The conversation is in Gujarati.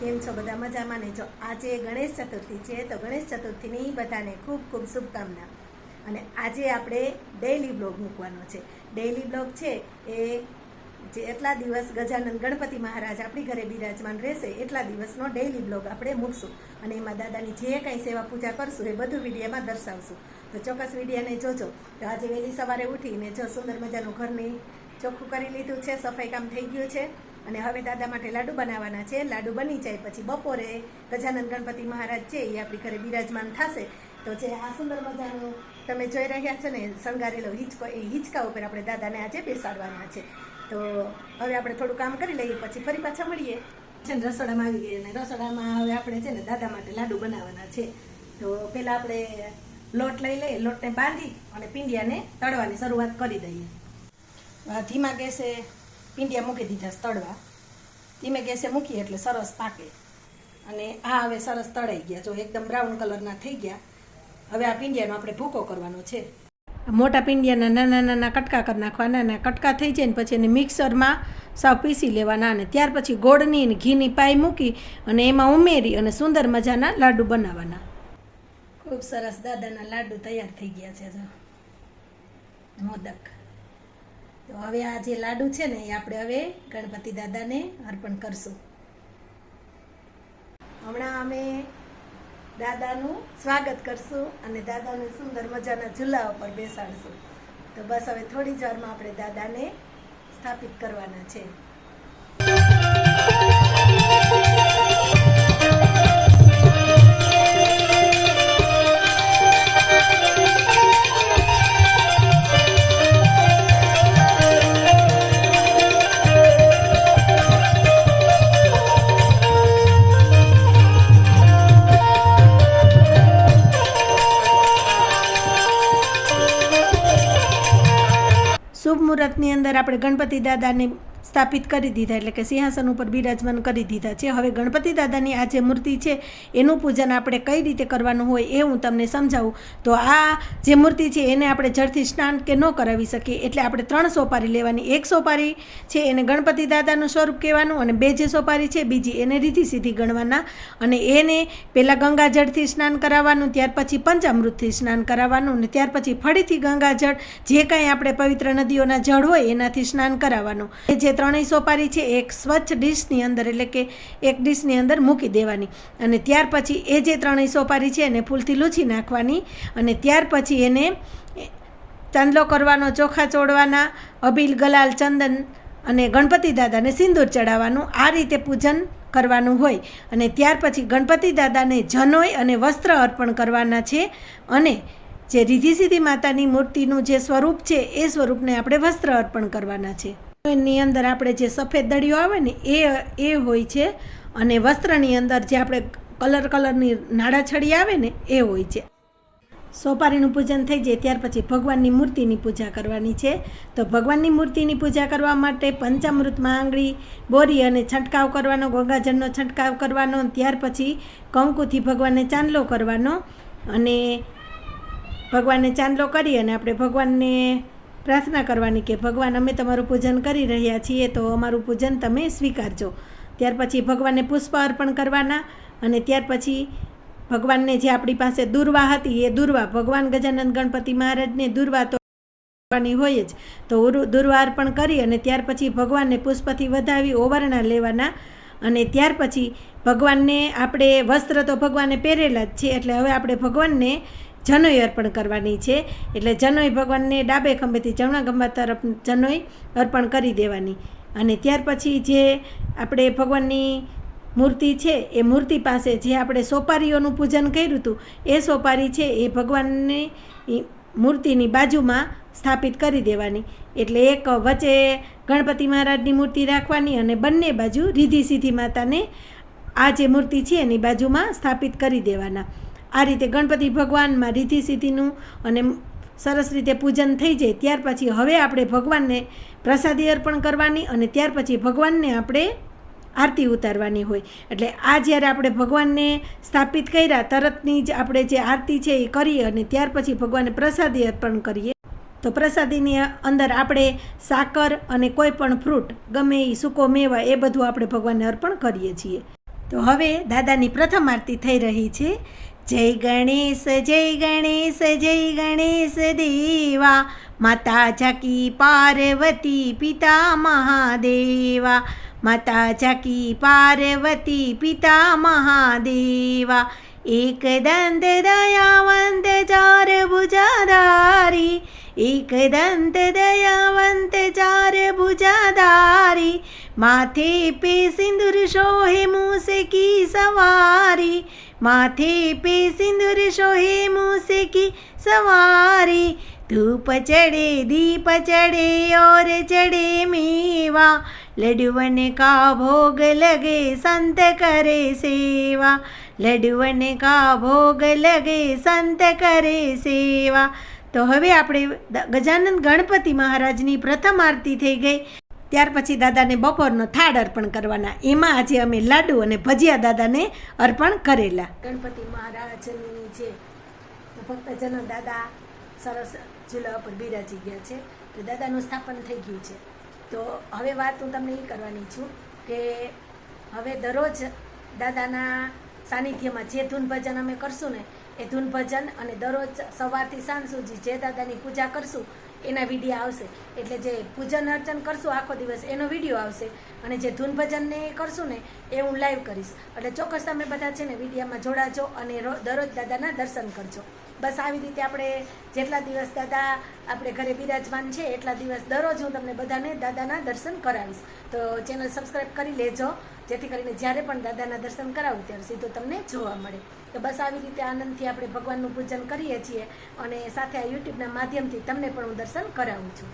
કેમ છો? બધા મજામાં ને? જો આજે ગણેશ ચતુર્થી છે, તો ગણેશ ચતુર્થીની બધાને ખૂબ ખૂબ શુભકામના. અને આજે આપણે ડેઈલી બ્લોગ મૂકવાનો છે. ડેઈલી બ્લોગ છે એ જે એટલા દિવસ ગજાનંદ ગણપતિ મહારાજ આપણી ઘરે બિરાજમાન રહેશે, એટલા દિવસનો ડેઈલી બ્લોગ આપણે મૂકશું. અને એમાં દાદાની જે કાંઈ સેવા પૂજા કરશું એ બધું વિડીયોમાં દર્શાવશું. તો ચોક્કસ વિડીયોને જોજો. તો આજે વહેલી સવારે ઉઠીને જો સુંદર મજાનું ઘરની ચોખ્ખું કરી લીધું છે, સફાઈ કામ થઈ ગયું છે. અને હવે દાદા માટે લાડુ બનાવવાના છે. લાડુ બની જાય પછી બપોરે ગજાનંદ ગણપતિ મહારાજ છે, એ આપણી ઘરે બિરાજમાન થશે. તો જે આ સુંદર મજાનું તમે જોઈ રહ્યા છો ને, શણગારેલો હિંચકો, એ હિંચકા ઉપર આપણે દાદાને આજે બેસાડવાના છે. તો હવે આપણે થોડું કામ કરી લઈએ, પછી ફરી પાછા મળીએ. છે ને, રસોડામાં આવી ગઈ અને રસોડામાં હવે આપણે છે ને, દાદા માટે લાડુ બનાવવાના છે. તો પહેલાં આપણે લોટ લઈ લઈએ, લોટને બાંધી અને પીંડિયાને તળવાની શરૂઆત કરી દઈએ. ધીમા ગેસે પીંડિયા મૂકી દીધા તળવા. ધીમે ગેસે મૂકીએ એટલે સરસ પાકે. અને આ હવે સરસ તળાઈ ગયા. જો એકદમ બ્રાઉન કલરના થઈ ગયા. હવે આ પીંડિયાનો આપણે ભૂકો કરવાનો છે. મોટા પીંડિયાના નાના નાના કટકા કરી નાખવાના અને કટકા થઈ જાય ને પછી એને મિક્સરમાં સાવ પીસી લેવાના અને ત્યાર પછી ગોળની અને ઘીની પાઈ મૂકી અને એમાં ઉમેરી અને સુંદર મજાના લાડુ બનાવવાના. ખૂબ સરસ દાદાના લાડુ તૈયાર થઈ ગયા છે જો. મોદક. હવે આ જે લાડુ છે ને, એ આપણે હવે ગણપતિ દાદાને અર્પણ કરશું. હમણાં અમે દાદાનું સ્વાગત કરશું અને દાદાને સુંદર મજાના ઝૂલા ઉપર બેસાડશું. તો બસ હવે થોડી જ વારમાં આપણે દાદાને સ્થાપિત કરવાના છે. શુભ મુહૂર્તની અંદર આપણે ગણપતિ દાદાને સ્થાપિત કરી દીધા એટલે કે સિંહાસન ઉપર બિરાજમાન કરી દીધા છે. હવે ગણપતિ દાદાની આ જે મૂર્તિ છે, એનું પૂજન આપણે કઈ રીતે કરવાનું હોય એ હું તમને સમજાવું. તો આ જે મૂર્તિ છે, એને આપણે જળથી સ્નાન કે ન કરાવી શકીએ. એટલે આપણે ત્રણ સોપારી લેવાની. એક સોપારી છે, એને ગણપતિ દાદાનું સ્વરૂપ કહેવાનું અને બે જે સોપારી છે, બીજી એને રીતિ સીધી ગણવાના. અને એને પહેલાં ગંગાજળથી સ્નાન કરાવવાનું, ત્યાર પછી પંચામૃતથી સ્નાન કરાવવાનું અને ત્યાર પછી ફરીથી ગંગાજળ જે કાંઈ આપણે પવિત્ર નદીઓના જળ હોય એનાથી સ્નાન કરાવવાનું. જે ત્રણેય સોપારી છે, એક સ્વચ્છ ડીશની અંદર, એટલે કે એક ડીશની અંદર મૂકી દેવાની. અને ત્યાર પછી એ જે ત્રણેય સોપારી છે, એને ફૂલથી લૂછી નાખવાની. અને ત્યાર પછી એને ચાંદલો કરવાનો, ચોખા ચોડવાના અબીલ, ગલાલ, ચંદન અને ગણપતિ દાદાને સિંદૂર ચડાવવાનું. આ રીતે પૂજન કરવાનું હોય. અને ત્યાર પછી ગણપતિ દાદાને જનોય અને વસ્ત્ર અર્પણ કરવાના છે. અને જે રીધિ સીધી માતાની મૂર્તિનું જે સ્વરૂપ છે, એ સ્વરૂપને આપણે વસ્ત્ર અર્પણ કરવાના છે. એની અંદર આપણે જે સફેદ દળીઓ આવે ને, એ એ હોય છે. અને વસ્ત્રની અંદર જે આપણે કલર કલરની નાડાછડી આવે ને, એ હોય છે. સોપારીનું પૂજન થઈ જાય ત્યાર પછી ભગવાનની મૂર્તિની પૂજા કરવાની છે. તો ભગવાનની મૂર્તિની પૂજા કરવા માટે પંચામૃતમાં આંગળી બોરી અને છંટકાવ કરવાનો, ગંગાજળનો છંટકાવ કરવાનો ત્યાર પછી કંકુથી ભગવાનને ચાંદલો કરવાનો. અને ભગવાનને ચાંદલો કરી અને આપણે ભગવાનને પ્રાર્થના કરવાની કે ભગવાન અમે તમારું પૂજન કરી રહ્યા છીએ તો અમારું પૂજન તમે સ્વીકારજો. ત્યાર પછી ભગવાનને પુષ્પ અર્પણ કરવાના અને ત્યાર પછી ભગવાનને જે આપણી પાસે દુર્વા હતી એ દુર્વા, ભગવાન ગજાનંદ ગણપતિ મહારાજને દુર્વા તો કરવાની હોય જ. તો દુર્વા અર્પણ કરી અને ત્યાર પછી ભગવાનને પુષ્પથી વધાવી ઓવરણા લેવાના અને ત્યાર પછી ભગવાનને આપણે વસ્ત્ર તો ભગવાને પહેરેલા જ છે, એટલે હવે આપણે ભગવાનને જનોઈ અર્પણ કરવાની છે. એટલે જનોઈ ભગવાનને ડાબે ખંભેથી જમણા ખંભા તરફ જનોઈ અર્પણ કરી દેવાની. અને ત્યાર પછી જે આપણે ભગવાનની મૂર્તિ છે, એ મૂર્તિ પાસે જે આપણે સોપારીઓનું પૂજન કર્યું હતું, એ સોપારી છે, એ ભગવાનની મૂર્તિની બાજુમાં સ્થાપિત કરી દેવાની. એટલે એક વચ્ચે ગણપતિ મહારાજની મૂર્તિ રાખવાની અને બંને બાજુ રીધી સીધી માતાને આ જે મૂર્તિ છે, એની બાજુમાં સ્થાપિત કરી દેવાના. આ રીતે ગણપતિ ભગવાનમાં રીતિ સિદ્ધિનું અને સરસ રીતે પૂજન થઈ જાય, ત્યાર પછી હવે આપણે ભગવાનને પ્રસાદી અર્પણ કરવાની અને ત્યાર પછી ભગવાનને આપણે આરતી ઉતારવાની હોય. એટલે આ જ્યારે આપણે ભગવાનને સ્થાપિત કર્યા, તરતની જ આપણે જે આરતી છે એ કરીએ અને ત્યાર પછી ભગવાનને પ્રસાદી અર્પણ કરીએ, તો પ્રસાદીની અંદર આપણે સાકર અને કોઈ પણ ફ્રૂટ, ગમે એ સૂકો મેવા, એ બધું આપણે ભગવાનને અર્પણ કરીએ છીએ. તો હવે દાદાની પ્રથમ આરતી થઈ રહી છે. જય ગણેશ જય ગણેશ જય ગણેશ દેવા. માતા જાકી પાર્વતી પિતા મહાદેવા. માતા જાકી પાર્વતી પિતા મહાદેવા. એક દંત દયાવંત ચાર ભુજાધારી. એક દંત દયાવંત ચાર ભુજાધારી. માથે પે સિંદુર શોહે, મૂસે કી સવારી. માથે પે સિંદૂર શોહે મૂસકી સવારી. ધૂપ ચડે, દીપ ચડે, ઓર ચડે મેવા. લડુવન કા ભોગ લગે, સંત કરે સેવા. લડુવન કા ભોગ લગે, સંત કરે સેવા. તો હવે આપણે ગજાનંદ ગણપતિ મહારાજની પ્રથમ આરતી થઈ ગઈ. ત્યાર પછી દાદાને બપોરનો થાળ અર્પણ કરવાના. એમાં આજે અમે લાડુ અને ભજીયા દાદાને અર્પણ કરેલા. ગણપતિ મહારાજની જે ભક્તજનો દાદા સરસ ઝૂલા ઉપર બિરાજી ગયા છે, તો દાદાનું સ્થાપન થઈ ગયું છે. તો હવે વાત હું તમને એ કરવાની છું કે હવે દરરોજ દાદાના સાનિધ્યમાં જે ધૂન ભજન અમે કરશું ને, એ ધૂન ભજન અને દરરોજ સવારથી સાંજ સુધી જે દાદાની પૂજા કરશું એના વીડિયો આવશે. એટલે જે પૂજન અર્ચન કરશું આખો દિવસ, એનો વીડિયો આવશે. અને જે ધૂન ભજનને એ કરશું ને, એ હું લાઈવ કરીશ. એટલે ચોક્કસ તમે બધા છે ને વિડીયામાં જોડાજો અને દરરોજ દાદાના દર્શન કરજો. બસ આવી રીતે આપણે જેટલા દિવસ દાદા આપણે ઘરે બિરાજમાન છે, એટલા દિવસ દરરોજ હું તમને બધાને દાદાના દર્શન કરાવીશ. તો ચેનલ સબસ્ક્રાઈબ કરી લેજો, જેથી કરીને જ્યારે પણ દાદાના દર્શન કરાવું ત્યારે સીધું તમને જોવા મળે. તો બસ આવી રીતે આનંદથી આપણે ભગવાનનું પૂજન કરીએ છીએ અને સાથે આ યુટ્યુબના માધ્યમથી તમને પણ હું દર્શન કરાવું છું.